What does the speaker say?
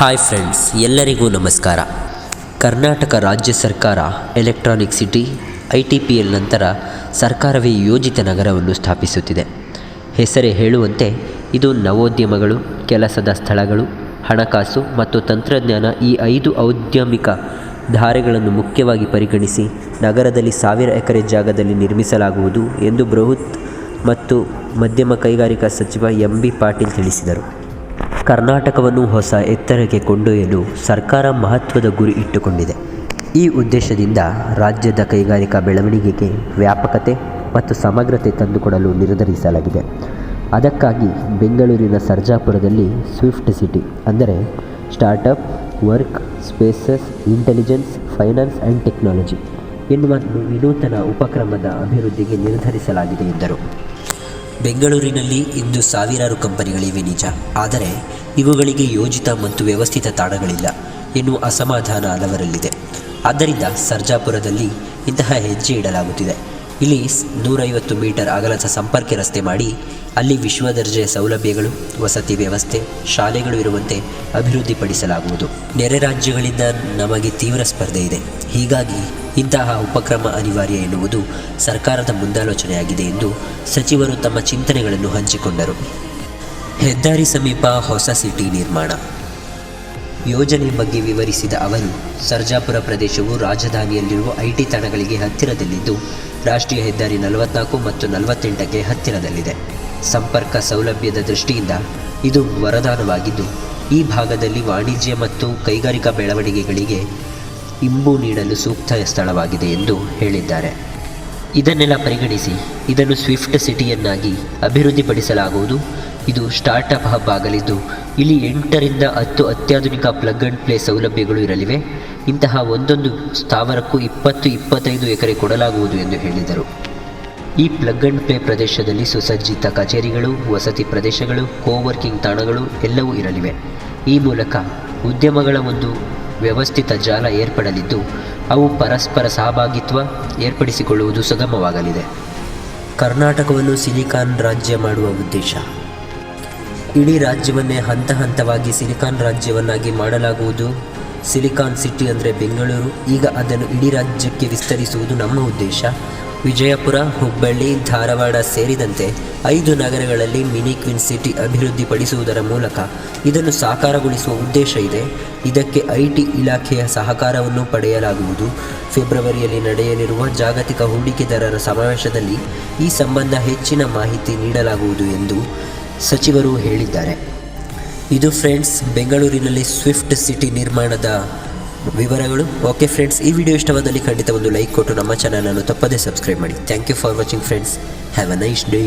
Hi friends ಎಲ್ಲರಿಗೂ ನಮಸ್ಕಾರ. ಕರ್ನಾಟಕ ರಾಜ್ಯ ಸರ್ಕಾರ electronic city I T P L ನಂತರ ಸರ್ಕಾರವೇ ಯೋಜಿತ ನಗರವನ್ನು ಸ್ಥಾಪಿಸುತ್ತಿದೆ. ಹೆಸರೇ ಹೇಳುವಂತೆ, ಇದು ನವೋದ್ಯಮಗಳು, ಕೆಲಸದ ಸ್ಥಳಗಳು, ಹಣಕಾಸು ಮತ್ತು ತಂತ್ರಜ್ಞಾನ ಈ ಐದು ಔದ್ಯಮಿಕ ಧಾರೆಗಳನ್ನು ಮುಖ್ಯವಾಗಿ ಪರಿಗಣಿಸಿ ನಗರದಲ್ಲಿ ಸಾವಿರ ಎಕರೆ ಜಾಗದಲ್ಲಿ ನಿರ್ಮಿಸಲಾಗುವುದು ಎಂದು ಬೃಹತ್ ಮತ್ತು ಮಧ್ಯಮ ಕೈಗಾರಿಕಾ ಸಚಿವ ಎಂ ಬಿ ಪಾಟೀಲ್ ತಿಳಿಸಿದರು. ಕರ್ನಾಟಕವನ್ನು ಹೊಸ ಎತ್ತರಕ್ಕೆ ಕೊಂಡೊಯ್ಯಲು ಸರ್ಕಾರ ಮಹತ್ವದ ಗುರಿ ಇಟ್ಟುಕೊಂಡಿದೆ. ಈ ಉದ್ದೇಶದಿಂದ ರಾಜ್ಯದ ಕೈಗಾರಿಕಾ ಬೆಳವಣಿಗೆಗೆ ವ್ಯಾಪಕತೆ ಮತ್ತು ಸಮಗ್ರತೆ ತಂದುಕೊಡಲು ನಿರ್ಧರಿಸಲಾಗಿದೆ. ಅದಕ್ಕಾಗಿ ಬೆಂಗಳೂರಿನ ಸರ್ಜಾಪುರದಲ್ಲಿ ಸ್ವಿಫ್ಟ್ ಸಿಟಿ ಅಂದರೆ startup work, spaces, intelligence, finance and technology ಎನ್ನುವ ವಿನೂತನ ಉಪಕ್ರಮದ ಅಭಿವೃದ್ಧಿಗೆ ನಿರ್ಧರಿಸಲಾಗಿದೆ ಎಂದರು. ಬೆಂಗಳೂರಿನಲ್ಲಿ ಇಂದು ಸಾವಿರಾರು ಕಂಪನಿಗಳಿವೆ ನಿಜ. ಆದರೆ ಇವುಗಳಿಗೆ ಯೋಜಿತ ಮತ್ತು ವ್ಯವಸ್ಥಿತ ತಾಣಗಳಿಲ್ಲ ಎನ್ನುವ ಅಸಮಾಧಾನ ಹಲವರಲ್ಲಿದೆ. ಆದ್ದರಿಂದ ಸರ್ಜಾಪುರದಲ್ಲಿ ಇಂತಹ ಹೆಜ್ಜೆ ಇಡಲಾಗುತ್ತಿದೆ. ಇಲ್ಲಿ ನೂರೈವತ್ತು ಮೀಟರ್ ಅಗಲದ ಸಂಪರ್ಕ ರಸ್ತೆ ಮಾಡಿ, ಅಲ್ಲಿ ವಿಶ್ವ ದರ್ಜೆಯ ಸೌಲಭ್ಯಗಳು, ವಸತಿ ವ್ಯವಸ್ಥೆ, ಶಾಲೆಗಳು ಇರುವಂತೆ ಅಭಿವೃದ್ಧಿಪಡಿಸಲಾಗುವುದು. ನೆರೆ ರಾಜ್ಯಗಳಿಂದ ನಮಗೆ ತೀವ್ರ ಸ್ಪರ್ಧೆ ಇದೆ. ಹೀಗಾಗಿ ಇಂತಹ ಉಪಕ್ರಮ ಅನಿವಾರ್ಯ ಎನ್ನುವುದು ಸರ್ಕಾರದ ಮುಂದಾಲೋಚನೆಯಾಗಿದೆ ಎಂದು ಸಚಿವರು ತಮ್ಮ ಚಿಂತನೆಗಳನ್ನು ಹಂಚಿಕೊಂಡರು. ಹೆದ್ದಾರಿ ಸಮೀಪ ಹೊಸ ಸಿಟಿ ನಿರ್ಮಾಣ. ಯೋಜನೆ ಬಗ್ಗೆ ವಿವರಿಸಿದ ಅವರು, ಸರ್ಜಾಪುರ ಪ್ರದೇಶವು ರಾಜಧಾನಿಯಲ್ಲಿರುವ ಐಟಿ ತಾಣಗಳಿಗೆ ಹತ್ತಿರದಲ್ಲಿದ್ದು, ರಾಷ್ಟ್ರೀಯ ಹೆದ್ದಾರಿ ನಲವತ್ನಾಲ್ಕು ಮತ್ತು ನಲವತ್ತೆಂಟಕ್ಕೆ ಹತ್ತಿರದಲ್ಲಿದೆ. ಸಂಪರ್ಕ ಸೌಲಭ್ಯದ ದೃಷ್ಟಿಯಿಂದ ಇದು ವರದಾನವಾಗಿದ್ದು, ಈ ಭಾಗದಲ್ಲಿ ವಾಣಿಜ್ಯ ಮತ್ತು ಕೈಗಾರಿಕಾ ಬೆಳವಣಿಗೆಗಳಿಗೆ ಇಂಬು ನೀಡಲು ಸೂಕ್ತ ಸ್ಥಳವಾಗಿದೆ ಎಂದು ಹೇಳಿದ್ದಾರೆ. ಇದನ್ನೆಲ್ಲ ಪರಿಗಣಿಸಿ. ಇದನ್ನು ಸ್ವಿಫ್ಟ್ ಸಿಟಿಯನ್ನಾಗಿ ಅಭಿವೃದ್ಧಿಪಡಿಸಲಾಗುವುದು. ಇದು ಸ್ಟಾರ್ಟಪ್ ಹಬ್ ಆಗಲಿದ್ದು, ಇಲ್ಲಿ ಎಂಟರಿಂದ ಹತ್ತು ಅತ್ಯಾಧುನಿಕ ಪ್ಲಗ್ ಅಂಡ್ ಪ್ಲೇ ಸೌಲಭ್ಯಗಳು ಇರಲಿವೆ. ಇಂತಹ ಒಂದೊಂದು ಸ್ಥಾವರಕ್ಕೂ ಇಪ್ಪತ್ತು, ಇಪ್ಪತ್ತೈದು ಎಕರೆ ಕೊಡಲಾಗುವುದು ಎಂದು ಹೇಳಿದರು. ಈ ಪ್ಲಗ್ ಅಂಡ್ ಪ್ಲೇ ಪ್ರದೇಶದಲ್ಲಿ ಸುಸಜ್ಜಿತ ಕಚೇರಿಗಳು, ವಸತಿ ಪ್ರದೇಶಗಳು ಕೋವರ್ಕಿಂಗ್ ತಾಣಗಳು ಎಲ್ಲವೂ ಇರಲಿವೆ. ಈ ಮೂಲಕ ಉದ್ಯಮಗಳ ಒಂದು ವ್ಯವಸ್ಥಿತ ಜಾಲ ಏರ್ಪಡಲಿದ್ದು, ಅವು ಪರಸ್ಪರ ಸಹಭಾಗಿತ್ವ ಏರ್ಪಡಿಸಿಕೊಳ್ಳುವುದು ಸುಗಮವಾಗಲಿದೆ. ಕರ್ನಾಟಕವನ್ನು ಸಿಲಿಕಾನ್ ರಾಜ್ಯ ಮಾಡುವ ಉದ್ದೇಶ. ಇಡೀ ರಾಜ್ಯವನ್ನೇ ಹಂತ ಹಂತವಾಗಿ ಸಿಲಿಕಾನ್ ರಾಜ್ಯವನ್ನಾಗಿ ಮಾಡಲಾಗುವುದು. ಸಿಲಿಕಾನ್ ಸಿಟಿ ಅಂದರೆ ಬೆಂಗಳೂರು. ಈಗ ಅದನ್ನು ಇಡೀ ರಾಜ್ಯಕ್ಕೆ ವಿಸ್ತರಿಸುವುದು ನಮ್ಮ ಉದ್ದೇಶ. ವಿಜಯಪುರ, ಹುಬ್ಬಳ್ಳಿ, ಧಾರವಾಡ ಸೇರಿದಂತೆ ಐದು ನಗರಗಳಲ್ಲಿ ಮಿನಿ ಕ್ವಿನ್ ಸಿಟಿ ಅಭಿವೃದ್ಧಿಪಡಿಸುವುದರ ಮೂಲಕ ಇದನ್ನು ಸಾಕಾರಗೊಳಿಸುವ ಉದ್ದೇಶ ಇದೆ. ಇದಕ್ಕೆ ಐಟಿ ಇಲಾಖೆಯ ಸಹಕಾರವನ್ನು ಪಡೆಯಲಾಗುವುದು. ಫೆಬ್ರವರಿಯಲ್ಲಿ ನಡೆಯಲಿರುವ ಜಾಗತಿಕ ಹೂಡಿಕೆದಾರರ ಸಮಾವೇಶದಲ್ಲಿ ಈ ಸಂಬಂಧ ಹೆಚ್ಚಿನ ಮಾಹಿತಿ ನೀಡಲಾಗುವುದು ಎಂದು ಸಚಿವರು ಹೇಳಿದ್ದಾರೆ. ಇದು ಫ್ರೆಂಡ್ಸ್, ಬೆಂಗಳೂರಿನಲ್ಲಿ ಸ್ವಿಫ್ಟ್ ಸಿಟಿ ನಿರ್ಮಾಣದ ವಿವರಗಳು? ಓಕೆ ಫ್ರೆಂಡ್ಸ್ ಈ ವಿಡಿಯೋ ಇಷ್ಟವಾದಲ್ಲಿ ಖಂಡಿತ ಒಂದು ಲೈಕ್ ಕೊಟ್ಟು ನಮ್ಮ ಚಾನಲನ್ನು ತಪ್ಪದೇ ಸಬ್ಸ್ಕ್ರೈಬ್ ಮಾಡಿ. Thank you for watching friends have a nice day